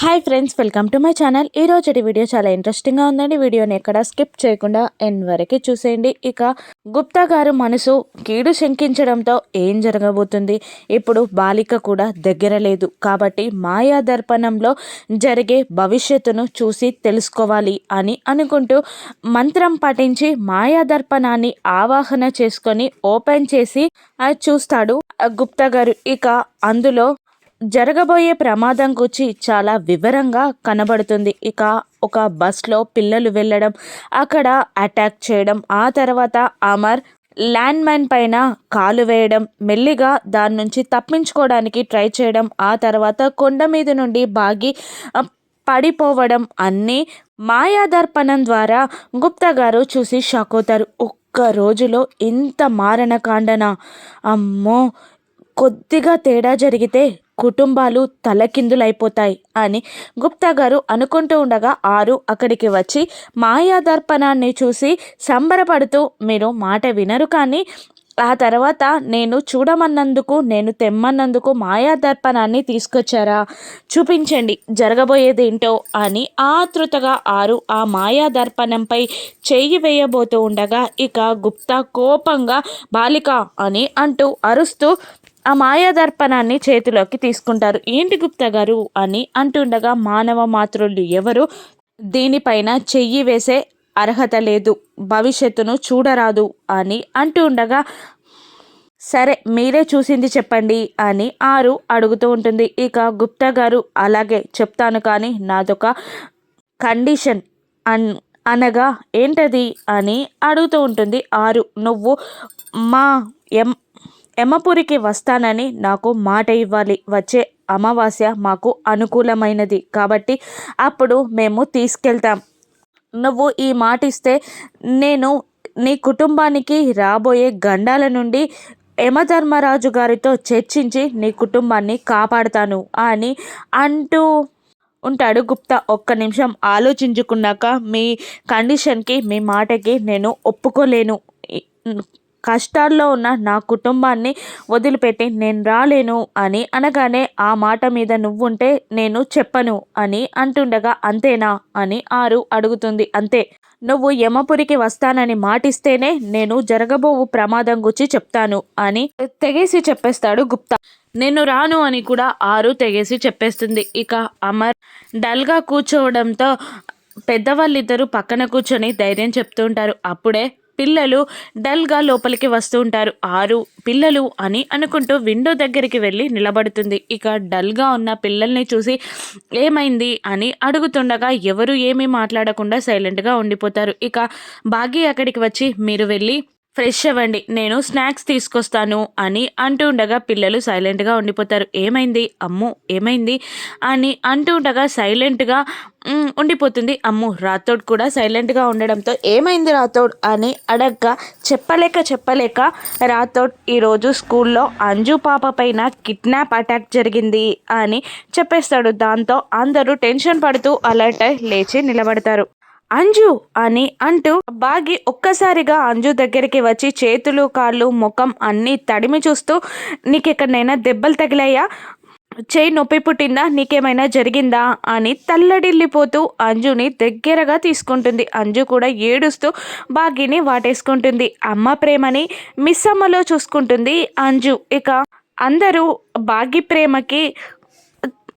Hi friends welcome to my channel. ఈ రోజుటి video చాలా ఇంట్రెస్టింగ్గా ఉందండి. వీడియోని ఎక్కడ స్కిప్ చేయకుండా ఎండ్ వరకు చూసేయండి. ఇక గుప్తా గారు మనసు కీడు శంకించడంతో ఏం జరగబోతుంది? ఇప్పుడు బాలిక కూడా దగ్గర లేదు. కాబట్టి మాయా దర్పణంలో జరిగే భవిష్యత్తును చూసి తెలుసుకోవాలి అని అనుకుంటూ మంత్రం పఠించి మాయా దర్పణాన్ని ఆవాహన చేసుకొని ఓపెన్ చేసి అది చూస్తాడు ఆ గుప్తా గారు. ఇక అందులో జరగబోయే ప్రమాదం గురించి చాలా వివరంగా కనబడుతుంది. ఇక ఒక బస్లో పిల్లలు వెళ్ళడం అక్కడ అటాక్ చేయడం ఆ తర్వాత అమర్ ల్యాండ్ మైన్ పైన కాలు వేయడం మెల్లిగా దాని నుంచి తప్పించుకోవడానికి ట్రై చేయడం ఆ తర్వాత కొండ మీద నుండి బాగి పడిపోవడం అన్నీ మాయాదర్పణం ద్వారా గుప్తా గారు చూసి షాక్ అవుతారు. ఒక్క రోజులో ఇంత మారణకాండన? అమ్మో! కొద్దిగా తేడా జరిగితే కుటుంబాలు తలకిందులైపోతాయి అని గుప్తా గారు అనుకుంటూ ఉండగా ఆరు అక్కడికి వచ్చి మాయాదర్పణాన్ని చూసి సంబరపడుతూ మీరు మాట వినరు కానీ ఆ తర్వాత నేను చూడమన్నందుకు నేను తెమ్మన్నందుకు మాయాదర్పణాన్ని తీసుకొచ్చారా? చూపించండి జరగబోయేదేంటో అని ఆతృతగా ఆరు ఆ మాయాదర్పణంపై చెయ్యి వేయబోతూ ఉండగా ఇక గుప్తా కోపంగా బాలిక అని అంటూ అరుస్తూ ఆ మాయాదర్పణాన్ని చేతిలోకి తీసుకుంటారు. ఏంటి గుప్తా గారు అని అంటుండగా మానవ మాతృలు ఎవరు? దీనిపైన చెయ్యి వేసే అర్హత లేదు. భవిష్యత్తును చూడరాదు అని అంటూ ఉండగా సరే మీరే చూసింది చెప్పండి అని ఆరు అడుగుతూ ఉంటుంది. ఇక గుప్తా గారు అలాగే చెప్తాను కానీ నాదొక కండిషన్ అన్ అనగా ఏంటది అని అడుగుతూ ఉంటుంది. ఆరు నువ్వు మా ఎం ఎమ్మపురికి వస్తానని నాకు మాట ఇవ్వాలి. వచ్చే అమావాస్య మాకు అనుకూలమైనది. కాబట్టి అప్పుడు మేము తీసుకెళ్తాం. నువ్వు ఈ మాట ఇస్తే నేను నీ కుటుంబానికి రాబోయే గండాల నుండి యమధర్మరాజు గారితో చర్చించి నీ కుటుంబాన్ని కాపాడుతాను అని అంటూ ఉంటాడు గుప్తా. ఒక్క నిమిషం ఆలోచించుకున్నాక మీ కండిషన్కి మీ మాటకి నేను ఒప్పుకోలేను. కష్టాల్లో ఉన్న నా కుటుంబాన్ని వదిలిపెట్టి నేను రాలేను అని అనగానే ఆ మాట మీద నువ్వుంటే నేను చెప్పను అని అంటుండగా అంతేనా? అని ఆరు అడుగుతుంది. అంతే. నువ్వు యమపురికి వస్తానని మాటిస్తేనే నేను జరగబోవు ప్రమాదం గురించి చెప్తాను అని తెగేసి చెప్పేస్తాడు గుప్తా. నేను రాను అని కూడా ఆరు తెగేసి చెప్పేస్తుంది. ఇక అమర్ డల్గా కూర్చోవడంతో పెద్దవాళ్ళిద్దరూ పక్కన కూర్చొని ధైర్యం చెప్తూ ఉంటారు. అప్పుడే పిల్లలు డల్గా లోపలికి వస్తూ ఉంటారు. ఆరు పిల్లలు అని అనుకుంటూ విండో దగ్గరికి వెళ్ళి నిలబడుతుంది. ఇక డల్గా ఉన్న పిల్లల్ని చూసి ఏమైంది అని అడుగుతుండగా ఎవరు ఏమీ మాట్లాడకుండా సైలెంట్గా ఉండిపోతారు. ఇక బాగి అక్కడికి వచ్చి మీరు వెళ్ళి ఫ్రెష్ అవ్వండి నేను స్నాక్స్ తీసుకొస్తాను అని అంటూ ఉండగా పిల్లలు సైలెంట్గా ఉండిపోతారు. ఏమైంది? అమ్ము ఏమైంది? అని అంటూ ఉండగా సైలెంట్గా ఉండిపోతుంది. అమ్ము రాథోడ్ కూడా సైలెంట్గా ఉండడంతో ఏమైంది రాథోడ్ అని అడగ్గా చెప్పలేక చెప్పలేక రాథోడ్ ఈరోజు స్కూల్లో అంజు పాప పైన కిడ్నాప్ అటాక్ జరిగింది అని చెప్పేస్తాడు. దాంతో అందరూ టెన్షన్ పడుతూ అలర్ట్ అయి లేచి నిలబడతారు. అంజు అని అంటూ బాగి ఒక్కసారిగా అంజు దగ్గరికి వచ్చి చేతులు కాళ్ళు ముఖం అన్నీ తడిమి చూస్తూ నీకెక్కడైనా దెబ్బలు తగిలాయా? చేయి నొప్పి పుట్టిందా? నీకేమైనా జరిగిందా? అని తల్లడిల్లిపోతూ అంజుని దగ్గరగా తీసుకుంటుంది. అంజు కూడా ఏడుస్తూ బాగిని వాటేసుకుంటుంది. అమ్మ ప్రేమని మిస్సమ్మలో చూసుకుంటుంది అంజు. ఇక అందరూ బాగి ప్రేమకి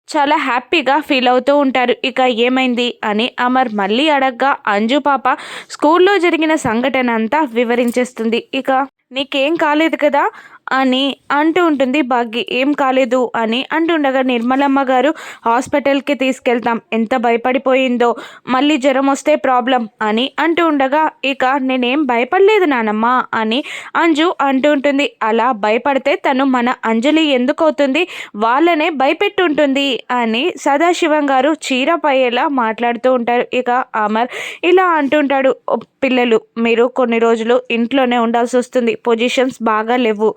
చాలా హ్యాపీగా ఫీల్ అవుతూ ఉంటారు. ఇక ఏమైంది అని అమర్ మళ్ళీ అడగ్గా అంజు పాప స్కూల్లో జరిగిన సంఘటన అంతా వివరించేస్తుంది. ఇక నీకేం కాలేదు కదా? అని అంటూ ఉంటుంది. భాగ్య ఏం కాలేదు అని అంటుండగా నిర్మలమ్మ గారు హాస్పిటల్కి తీసుకెళ్తాం. ఎంత భయపడిపోయిందో. మళ్ళీ జ్వరం వస్తే ప్రాబ్లం అని అంటూ ఉండగా ఇక నేనేం భయపడలేదు నానమ్మ అని అంజు అంటూ ఉంటుంది. అలా భయపడితే తను మన అంజలి ఎందుకు అవుతుంది వాళ్ళనే భయపెట్టుంటుంది అని సదాశివం గారు చీర పయ్యేలా మాట్లాడుతూ ఉంటారు. ఇక అమర్ ఇలా అంటుంటాడు పిల్లలు మీరు కొన్ని రోజులు ఇంట్లోనే ఉండాల్సి వస్తుంది పొజిషన్స్ బాగా లేవు.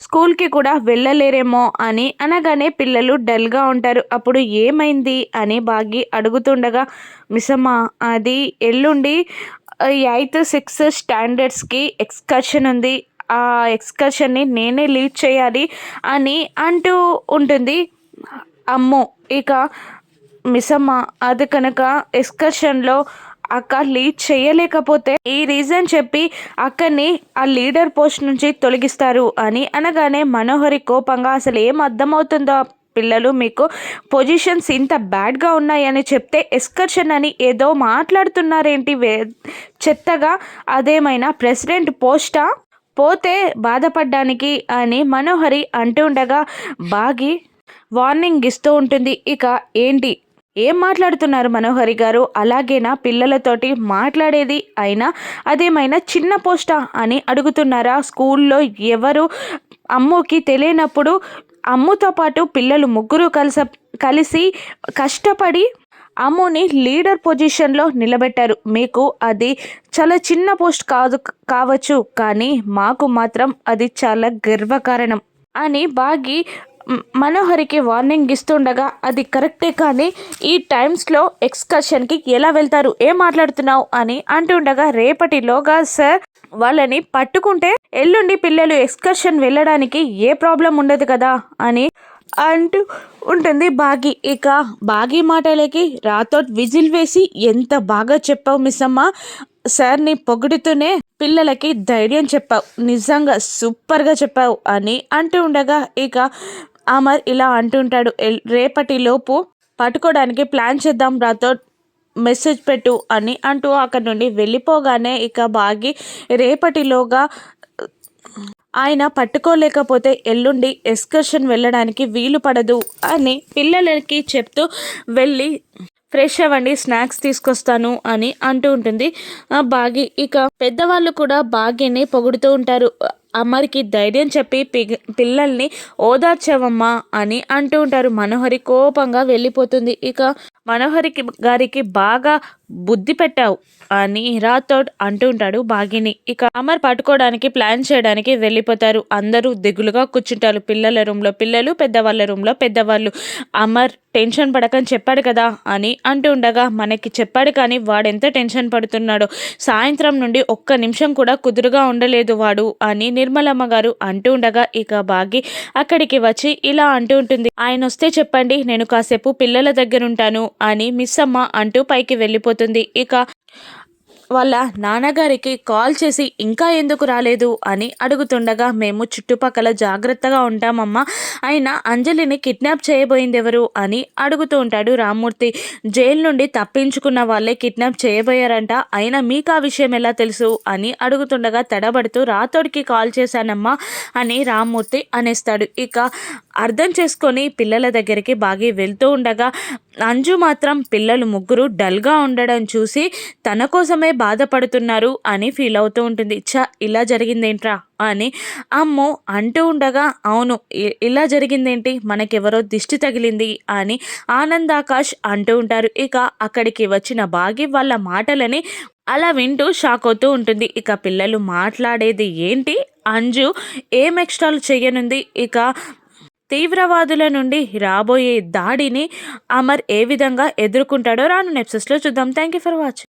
స్కూల్కి కూడా వెళ్ళలేరేమో అని అనగానే పిల్లలు డల్గా ఉంటారు. అప్పుడు ఏమైంది? అని బాగి అడుగుతుండగా మిసమ్మ అది ఎల్లుండి ఎయిత్ సిక్స్త్ స్టాండర్డ్స్కి ఎక్స్కర్షన్ ఉంది. ఆ ఎక్స్కర్షన్ని నేనే లీడ్ చేయాలి అని అంటూ ఉంటుంది. అమ్మో! ఇక మిసమ్మ అది కనుక ఎక్స్కర్షన్లో అక్క లీడ్ చేయలేకపోతే ఈ రీజన్ చెప్పి అక్కని ఆ లీడర్ పోస్ట్ నుంచి తొలగిస్తారు అని అనగానే మనోహరి కోపంగా అసలు ఏం అర్థమవుతుందో పిల్లలు మీకు పొజిషన్స్ ఇంత బ్యాడ్గా ఉన్నాయని చెప్తే ఎస్కర్షన్ అని ఏదో మాట్లాడుతున్నారేంటి వే చెత్తగా అదేమైనా ప్రెసిడెంట్ పోస్టా? పోతే బాధపడ్డానికి అని మనోహరి అంటూ ఉండగా బాగి వార్నింగ్ ఇస్తూ ఉంటుంది. ఇక ఏంటి? ఏం మాట్లాడుతున్నారు మనోహరి గారు? అలాగేనా పిల్లలతోటి మాట్లాడేది అయినా అదేమైనా చిన్న పోస్టా అని అడుగుతున్నారా? స్కూల్లో ఎవరు అమ్ముకి తెలియనప్పుడు అమ్ముతో పాటు పిల్లలు ముగ్గురు కలిస కలిసి కష్టపడి అమ్ముని లీడర్ పొజిషన్లో నిలబెట్టారు. మీకు అది చాలా చిన్న పోస్ట్ కాదు కావచ్చు కానీ మాకు మాత్రం అది చాలా గర్వకారణం అని బాగి మనోహరికి వార్నింగ్ ఇస్తుండగా అది కరెక్టే కానీ ఈ టైమ్స్లో ఎక్స్కర్షన్కి ఎలా వెళ్తారు ఏం మాట్లాడుతున్నావు అని అంటుండగా రేపటిలోగా సార్ వాళ్ళని పట్టుకుంటే ఎల్లుండి పిల్లలు ఎక్స్కర్షన్ వెళ్ళడానికి ఏ ప్రాబ్లం ఉండదు కదా అని అంటూ ఉంటుంది బాగి. ఇక బాగి మాటలకి రాతోట్ విజిల్ వేసి ఎంత బాగా చెప్పావు మిస్సమ్మ సార్ని పొగుడుతూనే పిల్లలకి ధైర్యం చెప్పావు. నిజంగా సూపర్గా చెప్పావు అని అంటూ ఉండగా ఇక అమర్ ఇలా అంటుంటాడు రేపటి లోపు పట్టుకోవడానికి ప్లాన్ చేద్దాం రాతో మెసేజ్ పెట్టు అని అంటూ అక్కడి నుండి వెళ్ళిపోగానే ఇక బాగి రేపటిలోగా ఆయన పట్టుకోలేకపోతే ఎల్లుండి ఎక్స్కర్షన్ వెళ్ళడానికి వీలు పడదు అని పిల్లలకి చెప్తూ వెళ్ళి ఫ్రెష్ అవ్వండి స్నాక్స్ తీసుకొస్తాను అని అంటూ ఉంటుంది. బాగి ఇక పెద్దవాళ్ళు కూడా బాగిని పొగుడుతూ ఉంటారు. అమ్మరికి ధైర్యం చెప్పి పిల్లల్ని ఓదార్చవమ్మా అని అంటూ ఉంటారు. మనోహరి కోపంగా వెళ్ళిపోతుంది. ఇక మనోహరికి గారికి బాగా బుద్ధి పెట్టావు అని రాథోడ్ అంటూ ఉంటాడు బాగిని. ఇక అమర్ పట్టుకోవడానికి ప్లాన్ చేయడానికి వెళ్ళిపోతారు. అందరూ దిగులుగా కూర్చుంటారు. పిల్లల రూమ్లో పిల్లలు పెద్దవాళ్ళ రూమ్లో పెద్దవాళ్ళు. అమర్ టెన్షన్ పడకని చెప్పాడు కదా అని అంటూ ఉండగా మనకి చెప్పాడు కానీ వాడెంత టెన్షన్ పడుతున్నాడో. సాయంత్రం నుండి ఒక్క నిమిషం కూడా కుదురుగా ఉండలేదు వాడు అని నిర్మలమ్మ గారు అంటూ ఉండగా ఇక బాగి అక్కడికి వచ్చి ఇలా అంటూ ఉంటుంది. ఆయన వస్తే చెప్పండి నేను కాసేపు పిల్లల దగ్గర ఉంటాను అని మిస్ అమ్మ అంటూ పైకి వెళ్ళిపోతుంది. ఇక వాళ్ళ నాన్నగారికి కాల్ చేసి ఇంకా ఎందుకు రాలేదు అని అడుగుతుండగా మేము చుట్టుపక్కల జాగ్రత్తగా ఉంటామమ్మా. అయినా అంజలిని కిడ్నాప్ చేయబోయింది ఎవరు అని అడుగుతూ ఉంటాడు రామ్మూర్తి. జైలు నుండి తప్పించుకున్న వాళ్ళే కిడ్నాప్ చేయబోయారంట. అయినా మీకు ఆ విషయం ఎలా తెలుసు అని అడుగుతుండగా తడబడుతూ రాతోడికి కాల్ చేశానమ్మా అని రామ్మూర్తి అనేస్తాడు. ఇక అర్థం చేసుకొని పిల్లల దగ్గరికి బాగి వెళ్తూ ఉండగా అంజు మాత్రం పిల్లలు ముగ్గురు డల్గా ఉండడం చూసి తన కోసమే బాధపడుతున్నారు అని ఫీల్ అవుతూ ఉంటుంది. చ ఇలా జరిగిందేంట్రా అని అమ్మో అంటూ ఉండగా అవును ఇలా జరిగిందేంటి? మనకెవరో దిష్టి తగిలింది అని ఆనందాకాష్ అంటూ ఉంటారు. ఇక అక్కడికి వచ్చిన బాగి వాళ్ళ మాటలని అలా వింటూ షాక్ అవుతూ ఉంటుంది. ఇక పిల్లలు మాట్లాడేది ఏంటి? అంజు ఏం ఎక్స్ట్రాలు చేయనుంది? ఇక తీవ్రవాదుల నుండి రాబోయే దాడిని అమర్ ఏ విధంగా ఎదుర్కొంటాడో రాను నెప్సెస్లో చూద్దాం. Thank you for watching